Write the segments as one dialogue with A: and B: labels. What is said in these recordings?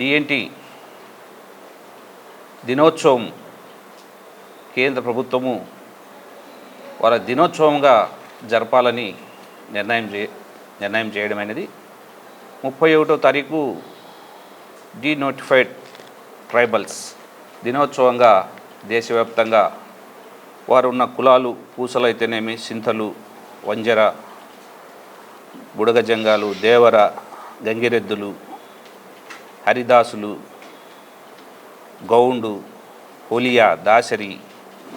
A: DNT దినోత్సవం కేంద్ర ప్రభుత్వము వాళ్ళ దినోత్సవంగా జరపాలని నిర్ణయం చే నిర్ణయం చేయడం అనేది ముప్పై ఒకటో తారీఖు డీనోటిఫైడ్ ట్రైబల్స్ దినోత్సవంగా దేశవ్యాప్తంగా వారు ఉన్న కులాలు పూసలు అయితేనేమి సింతలు వంజర బుడగజంగాలు దేవర గంగిరెద్దులు హరిదాసులు గౌండు హోలియా దాసరి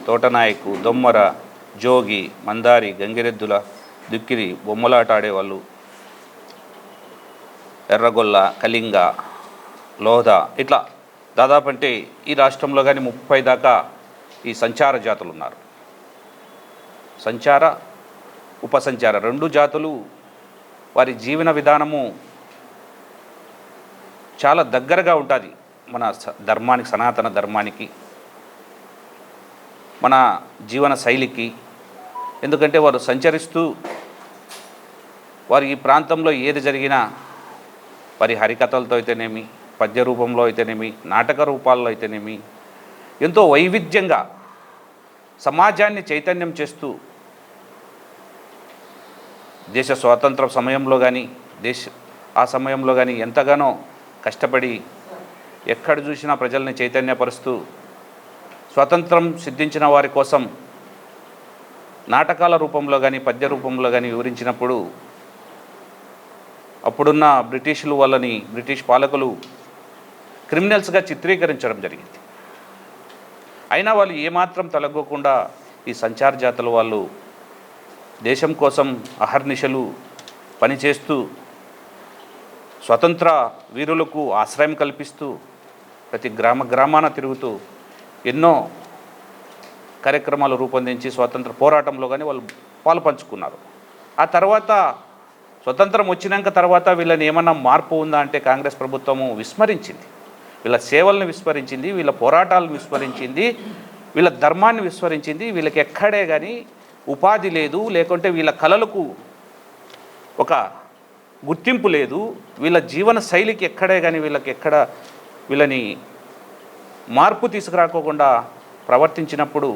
A: తోటనాయకు దొమ్మర జోగి మందారి గంగిరెద్దుల దుక్కిరి బొమ్మలాట ఆడేవాళ్ళు ఎర్రగొల్ల కళింగ లోధ ఇట్లా దాదాపు అంటే ఈ రాష్ట్రంలో కానీ ముప్పై దాకా ఈ సంచార జాతులు ఉన్నారు సంచార ఉపసంచార రెండు జాతులు వారి జీవన విధానము చాలా దగ్గరగా ఉంటుంది మన స- ధర్మానికి సనాతన ధర్మానికి మన జీవన శైలికి. ఎందుకంటే వారు సంచరిస్తూ వారి ఈ ప్రాంతంలో ఏది జరిగినా వారి హరికథలతో అయితేనేమి పద్య రూపంలో అయితేనేమి నాటక రూపాల్లో అయితేనేమి ఎంతో వైవిధ్యంగా సమాజాన్ని చైతన్యం చేస్తూ దేశ స్వాతంత్ర సమయంలో కానీ దేశ ఆ సమయంలో కానీ ఎంతగానో కష్టపడి ఎక్కడ చూసినా ప్రజల్ని చైతన్యపరుస్తూ స్వాతంత్రం సిద్ధించిన వారి కోసం నాటకాల రూపంలో కానీ పద్య రూపంలో కానీ వివరించినప్పుడు అప్పుడున్న బ్రిటిషులు వాళ్ళని బ్రిటిష్ పాలకులు క్రిమినల్స్గా చిత్రీకరించడం జరిగింది. అయినా వాళ్ళు ఏమాత్రం తలగోకుండా ఈ సంచార జాతుల వాళ్ళు దేశం కోసం అహర్నిశలు పనిచేస్తూ స్వతంత్ర వీరులకు ఆశ్రయం కల్పిస్తూ ప్రతి గ్రామ గ్రామాన తిరుగుతూ ఎన్నో కార్యక్రమాలు రూపొందించి స్వాతంత్ర పోరాటంలో కానీ వాళ్ళు పాలు పంచుకున్నారు. ఆ తర్వాత స్వతంత్రం వచ్చినాక తర్వాత వీళ్ళని ఏమన్నా మార్పు ఉందా అంటే కాంగ్రెస్ ప్రభుత్వము విస్మరించింది. వీళ్ళ సేవలను విస్మరించింది వీళ్ళ పోరాటాలను విస్మరించింది వీళ్ళ ధర్మాన్ని విస్మరించింది వీళ్ళకి ఎక్కడే కానీ ఉపాధి లేదు లేకుంటే వీళ్ళ కళలకు ఒక గుర్తింపు లేదు. వీళ్ళ జీవన శైలికి ఎక్కడే కానీ వీళ్ళకి ఎక్కడ వీళ్ళని మార్పు తీసుకురాకోకుండా ప్రవర్తించినప్పుడు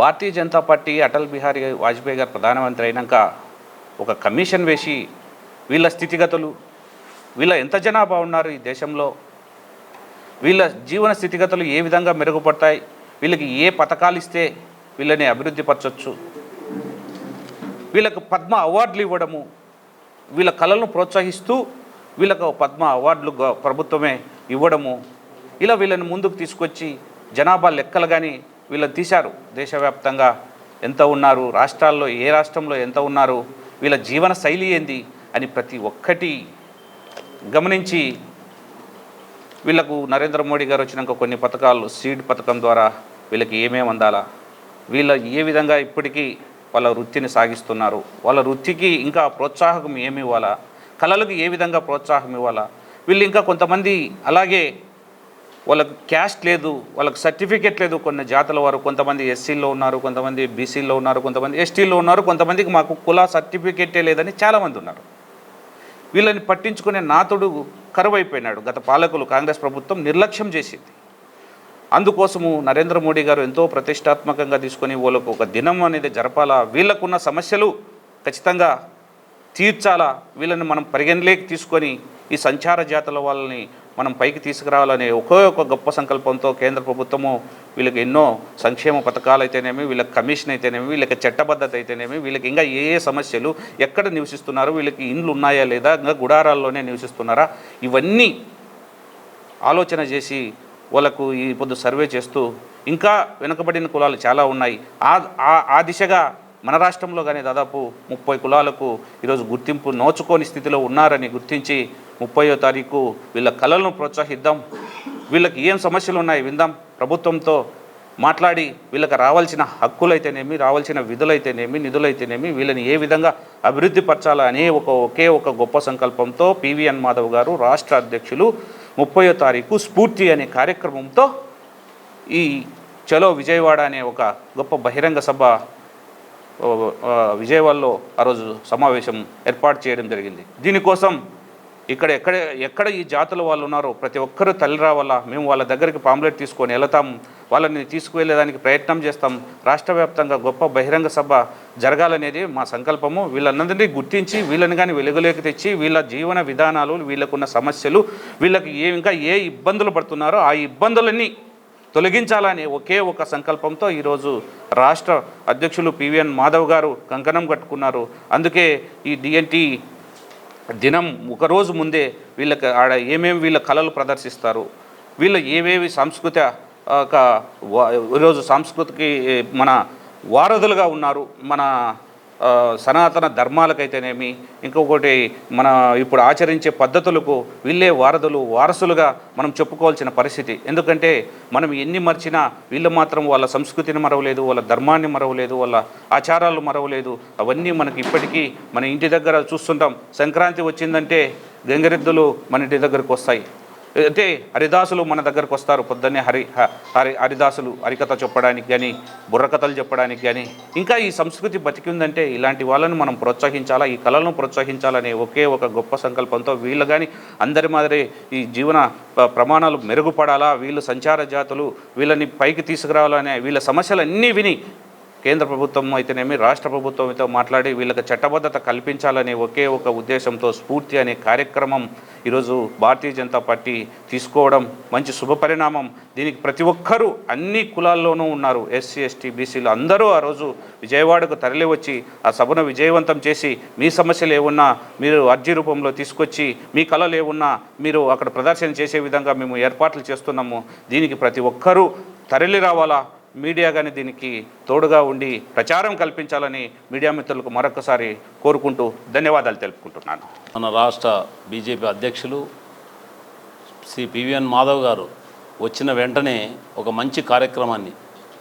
A: భారతీయ జనతా పార్టీ అటల్ బిహారీ వాజ్పేయి గారు ప్రధానమంత్రి అయినాక ఒక కమిషన్ వేసి వీళ్ళ స్థితిగతులు వీళ్ళ ఎంత జనాభా ఉన్నారు ఈ దేశంలో వీళ్ళ జీవన స్థితిగతులు ఏ విధంగా మెరుగుపడతాయి వీళ్ళకి ఏ పథకాలు ఇస్తే వీళ్ళని అభివృద్ధి పరచవచ్చు వీళ్ళకు పద్మ అవార్డులు ఇవ్వడము వీళ్ళ కళలను ప్రోత్సహిస్తూ వీళ్ళకు పద్మ అవార్డులు గ- ప్రభుత్వమే ఇవ్వడము. ఇలా వీళ్ళని ముందుకు తీసుకొచ్చి జనాభా లెక్కలు కానీ వీళ్ళని తీశారు. దేశవ్యాప్తంగా ఎంత ఉన్నారు రాష్ట్రాల్లో ఏ రాష్ట్రంలో ఎంత ఉన్నారు వీళ్ళ జీవన శైలి ఏంది అని ప్రతి ఒక్కటి గమనించి వీళ్ళకు నరేంద్ర మోడీ గారు వచ్చినాక కొన్ని పథకాలు సీడ్ పథకం ద్వారా వీళ్ళకి ఏమేమి అందాలా? వీళ్ళ ఏ విధంగా ఇప్పటికీ వాళ్ళ వృత్తిని సాగిస్తున్నారు. వాళ్ళ వృత్తికి ఇంకా ప్రోత్సాహకం ఏమి ఇవ్వాలా? కళలకు ఏ విధంగా ప్రోత్సాహం ఇవ్వాలా? వీళ్ళు ఇంకా కొంతమంది అలాగే వాళ్ళకు క్యాస్ట్ లేదు వాళ్ళకి సర్టిఫికేట్ లేదు కొన్ని జాతుల వారు. కొంతమంది ఎస్సీల్లో ఉన్నారు కొంతమంది బీసీల్లో ఉన్నారు కొంతమంది ఎస్టీల్లో ఉన్నారు కొంతమందికి మాకు కుల సర్టిఫికేటే లేదని చాలామంది ఉన్నారు. వీళ్ళని పట్టించుకునే నాతుడు కరువైపోయినాడు. గత పాలకులు కాంగ్రెస్ ప్రభుత్వం నిర్లక్ష్యం చేసింది. అందుకోసము నరేంద్ర మోడీ గారు ఎంతో ప్రతిష్టాత్మకంగా తీసుకొని వాళ్ళకు ఒక దినం అనేది జరపాలా? వీళ్ళకున్న సమస్యలు ఖచ్చితంగా తీర్చాలా? వీళ్ళని మనం పరిగణలోకి తీసుకొని ఈ సంచార జాతుల వాళ్ళని మనం పైకి తీసుకురావాలనే ఒకే ఒక గొప్ప సంకల్పంతో కేంద్ర ప్రభుత్వము వీళ్ళకి ఎన్నో సంక్షేమ పథకాలు అయితేనేమి వీళ్ళకి కమిషన్ అయితేనేమి వీళ్ళకి చట్టబద్ధత అయితేనేమి వీళ్ళకి ఇంకా ఏ ఏ సమస్యలు ఎక్కడ నివసిస్తున్నారు వీళ్ళకి ఇండ్లు ఉన్నాయా లేదా ఇంకా గుడారాల్లోనే నివసిస్తున్నారా? ఇవన్నీ ఆలోచన చేసి వాళ్ళకు ఈ పొద్దు సర్వే చేస్తూ ఇంకా వెనుకబడిన కులాలు చాలా ఉన్నాయి. ఆ ఆ- దిశగా మన రాష్ట్రంలో కానీ దాదాపు ముప్పై కులాలకు ఈరోజు గుర్తింపు నోచుకోని స్థితిలో ఉన్నారని గుర్తించి ముప్పయో తారీఖు వీళ్ళ కళలను ప్రోత్సహిద్దాం. వీళ్ళకి ఏం సమస్యలు ఉన్నాయి విందాం. ప్రభుత్వంతో మాట్లాడి వీళ్ళకి రావాల్సిన హక్కులైతేనేమి రావాల్సిన విధులైతేనేమి నిధులైతేనేమి వీళ్ళని ఏ విధంగా అభివృద్ధి పరచాలా అనే ఒక ఒకే ఒక గొప్ప సంకల్పంతో పివిఎన్ మాధవ్ గారు రాష్ట్ర అధ్యక్షులు ముప్పయో తారీఖు స్ఫూర్తి అనే కార్యక్రమంతో ఈ చలో విజయవాడ అనే ఒక గొప్ప బహిరంగ సభ విజయవాడలో ఆ రోజు సమావేశం ఏర్పాటు చేయడం జరిగింది. దీనికోసం ఇక్కడ ఎక్కడ ఎక్కడ ఈ జాతుల వాళ్ళు ఉన్నారో ప్రతి ఒక్కరూ తల్లి రావాలా? మేము వాళ్ళ దగ్గరికి పాంప్లెట్ తీసుకొని వెళతాం. వాళ్ళని తీసుకువెళ్ళేదానికి ప్రయత్నం చేస్తాం. రాష్ట్ర వ్యాప్తంగా గొప్ప బహిరంగ సభ జరగాలనేది మా సంకల్పము. వీళ్ళందరినీ గుర్తించి వీళ్ళని కానీ వెలుగులోకి తెచ్చి వీళ్ళ జీవన విధానాలు వీళ్ళకున్న సమస్యలు వీళ్ళకి ఏ ఇంకా ఏ ఇబ్బందులు పడుతున్నారో ఆ ఇబ్బందులన్నీ తొలగించాలనే ఒకే ఒక సంకల్పంతో ఈరోజు రాష్ట్ర అధ్యక్షులు పివిఎన్ మాధవ్ గారు కంకణం కట్టుకున్నారు. అందుకే ఈ డిఎన్టీ దినం ఒకరోజు ముందే వీళ్ళకి ఆడ ఏమేమి వీళ్ళ కళలు ప్రదర్శిస్తారు వీళ్ళు ఏవేవి సాంస్కృత ఒక ఈరోజు సాంస్కృతికి మన వారధులుగా ఉన్నారు మన సనాతన ధర్మాలకైతేనేమి ఇంకొకటి మన ఇప్పుడు ఆచరించే పద్ధతులకు వీళ్ళే వారధులు వారసులుగా మనం చెప్పుకోవాల్సిన పరిస్థితి. ఎందుకంటే మనం ఎన్ని మర్చినా వీళ్ళు మాత్రం వాళ్ళ సంస్కృతిని మరవలేదు వాళ్ళ ధర్మాన్ని మరవలేదు వాళ్ళ ఆచారాలు మరవలేదు. అవన్నీ మనకి ఇప్పటికీ మన ఇంటి దగ్గర చూస్తుంటాం. సంక్రాంతి వచ్చిందంటే గంగిరెద్దులు మన ఇంటి దగ్గరకు వస్తాయి. అయితే హరిదాసులు మన దగ్గరకు వస్తారు పొద్దున్నే హరి హరి హరిదాసులు హరికథ చెప్పడానికి కానీ బుర్రకథలు చెప్పడానికి కానీ ఇంకా ఈ సంస్కృతి బతికిందంటే ఇలాంటి వాళ్ళని మనం ప్రోత్సహించాలా? ఈ కళలను ప్రోత్సహించాలనే ఒకే ఒక గొప్ప సంకల్పంతో వీళ్ళు కానీ అందరి మాదిరి ఈ జీవన ప్రమాణాలు మెరుగుపడాలా? వీళ్ళు సంచార జాతులు వీళ్ళని పైకి తీసుకురావాలనే వీళ్ళ సమస్యలన్నీ విని కేంద్ర ప్రభుత్వం అయితేనేమి రాష్ట్ర ప్రభుత్వంతో మాట్లాడి వీళ్ళకి చట్టబద్ధత కల్పించాలనే ఒకే ఒక ఉద్దేశంతో స్ఫూర్తి అనే కార్యక్రమం ఈరోజు భారతీయ జనతా పార్టీ తీసుకోవడం మంచి శుభపరిణామం దీనికి ప్రతి ఒక్కరూ అన్ని కులాల్లోనూ ఉన్నారు. ఎస్సీ ఎస్టీ బీసీలు అందరూ ఆ రోజు విజయవాడకు తరలివచ్చి ఆ సభను విజయవంతం చేసి మీ సమస్యలు ఏమున్నా మీరు అర్జీ రూపంలో తీసుకొచ్చి మీ కళలు ఏమున్నా మీరు అక్కడ ప్రదర్శన చేసే విధంగా మేము ఏర్పాట్లు చేస్తున్నాము. దీనికి ప్రతి ఒక్కరూ తరలి రావాలా? మీడియా కానీ దీనికి తోడుగా ఉండి ప్రచారం కల్పించాలని మీడియా మిత్రులకు మరొకసారి కోరుకుంటూ ధన్యవాదాలు తెలుపుకుంటున్నాను.
B: మన రాష్ట్ర బీజేపీ అధ్యక్షులు శ్రీ పివిఎన్ మాధవ్ గారు వచ్చిన వెంటనే ఒక మంచి కార్యక్రమాన్ని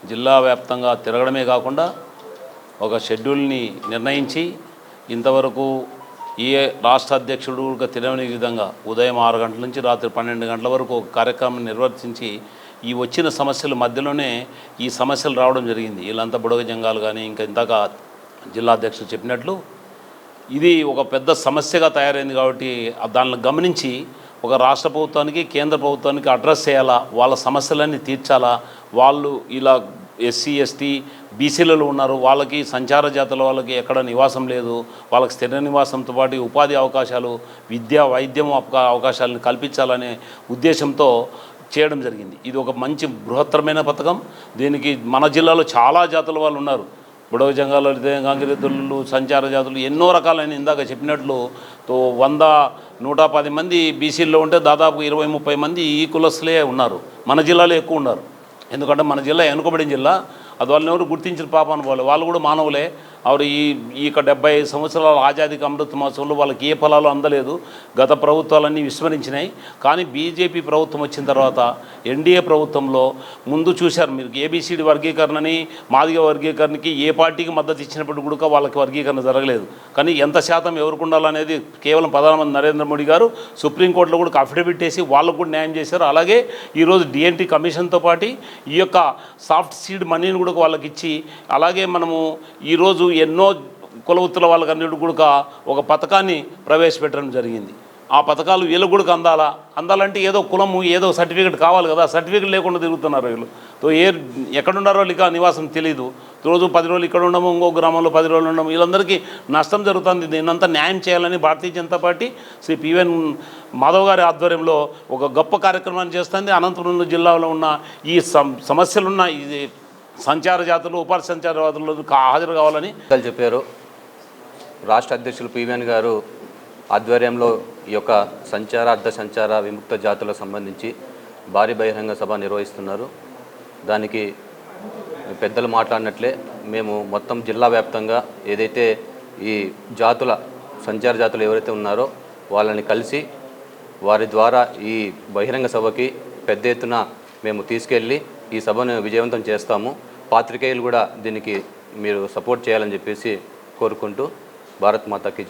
B: జిల్లా వ్యాప్తంగా తిరగడమే కాకుండా ఒక షెడ్యూల్ని నిర్ణయించి ఇంతవరకు ఏ రాష్ట్ర అధ్యక్షుడుగా తెలియని విధంగా ఉదయం ఆరు గంటల నుంచి రాత్రి పన్నెండు గంటల వరకు ఒక కార్యక్రమం నిర్వర్తించి ఈ వచ్చిన సమస్యల మధ్యలోనే ఈ సమస్యలు రావడం జరిగింది. వీళ్ళంతా బుడగ జంగాలు కానీ ఇంకా ఇందాక జిల్లా అధ్యక్షులు చెప్పినట్లు ఇది ఒక పెద్ద సమస్యగా తయారైంది కాబట్టి దానిని గమనించి ఒక రాష్ట్ర ప్రభుత్వానికి కేంద్ర ప్రభుత్వానికి అడ్రస్ చేయాలా? వాళ్ళ సమస్యలన్నీ తీర్చాలా? వాళ్ళు ఇలా ఎస్సీ ఎస్టీ బీసీలలో ఉన్నారు. వాళ్ళకి సంచార జాతుల వాళ్ళకి ఎక్కడ నివాసం లేదు. వాళ్ళకి స్థిర నివాసంతో పాటు ఉపాధి అవకాశాలు విద్య వైద్యం అవకాశాలను కల్పించాలనే ఉద్దేశంతో చేయడం జరిగింది. ఇది ఒక మంచి బృహత్తరమైన పథకం. దీనికి మన జిల్లాలో చాలా జాతుల వాళ్ళు ఉన్నారు. బుడవ జంగాలు గంగిరెద్దులు సంచార జాతులు ఎన్నో రకాలైన ఇందాక చెప్పినట్లు తో వంద నూట పది మంది బీసీల్లో ఉంటే దాదాపు ఇరవై ముప్పై మంది ఈ కులస్లే ఉన్నారు. మన జిల్లాలో ఎక్కువ ఉన్నారు. ఎందుకంటే మన జిల్లా వెనుకబడిన జిల్లా. అది వాళ్ళని ఎవరు గుర్తించిన పాపాను పోలే వాళ్ళు కూడా మానవులే. ఆవిడ ఈ ఈ యొక్క డెబ్బై ఐదు సంవత్సరాల ఆజాదీకి అమృత మహోత్సవంలో వాళ్ళకి ఏ ఫలాలు అందలేదు. గత ప్రభుత్వాలన్నీ విస్మరించినాయి. కానీ బీజేపీ ప్రభుత్వం వచ్చిన తర్వాత ఎన్డీఏ ప్రభుత్వంలో ముందు చూశారు మీరు ఏబిసిడి వర్గీకరణని మాదిగ వర్గీకరణకి ఏ పార్టీకి మద్దతు ఇచ్చినప్పుడు కూడా వాళ్ళకి వర్గీకరణ జరగలేదు. కానీ ఎంత శాతం ఎవరికి ఉండాలనేది కేవలం ప్రధానమంత్రి నరేంద్ర మోడీ గారు సుప్రీంకోర్టులో కూడా అఫిడవిట్ వేసి వాళ్ళకు కూడా న్యాయం చేశారు. అలాగే ఈరోజు డిఎన్టీ కమిషన్తో పాటు ఈ యొక్క సాఫ్ట్ సీడ్ మనీని కూడా వాళ్ళకి ఇచ్చి అలాగే మనము ఈరోజు ఎన్నో కులవృత్తుల వాళ్ళకి అన్నిటి కూడా ఒక పథకాన్ని ప్రవేశపెట్టడం జరిగింది. ఆ పథకాలు వీళ్ళకు కూడా అందాలా? అందాలంటే ఏదో కులము ఏదో సర్టిఫికేట్ కావాలి కదా సర్టిఫికేట్ లేకుండా తిరుగుతున్నారు వీళ్ళు. ఏ ఎక్కడున్నారో ఇక నివాసం తెలియదు రోజు పది రోజులు ఇక్కడ ఉండము ఇంకో గ్రామంలో పది రోజులు ఉండము. వీళ్ళందరికీ నష్టం జరుగుతుంది. దీన్నంతా న్యాయం చేయాలని Bharatiya Janata party Shri P V N Madhav గారి ఆధ్వర్యంలో ఒక గొప్ప కార్యక్రమాన్ని చేస్తుంది. అనంతపురం జిల్లాలో ఉన్న ఈ సమస్యలున్న ఇది సంచార జాతులు ఉపాధి సంచార జాతులు హాజరు కావాలని
C: చెప్పారు. రాష్ట్ర అధ్యక్షులు పివిఎన్ గారు ఆధ్వర్యంలో ఈ యొక్క సంచార అర్ధ సంచార విముక్త జాతులకు సంబంధించి భారీ బహిరంగ సభ నిర్వహిస్తున్నారు. దానికి పెద్దలు మాట్లాడినట్లే మేము మొత్తం జిల్లా వ్యాప్తంగా ఏదైతే ఈ జాతుల సంచార జాతులు ఎవరైతే ఉన్నారో వాళ్ళని కలిసి వారి ద్వారా ఈ బహిరంగ సభకి పెద్ద ఎత్తున మేము తీసుకెళ్ళి ఈ సభను విజయవంతం చేస్తాము. పాత్రికేయులు కూడా దీనికి మీరు సపోర్ట్ చేయాలని చెప్పేసి కోరుకుంటూ భారత్ మాతాకి జై.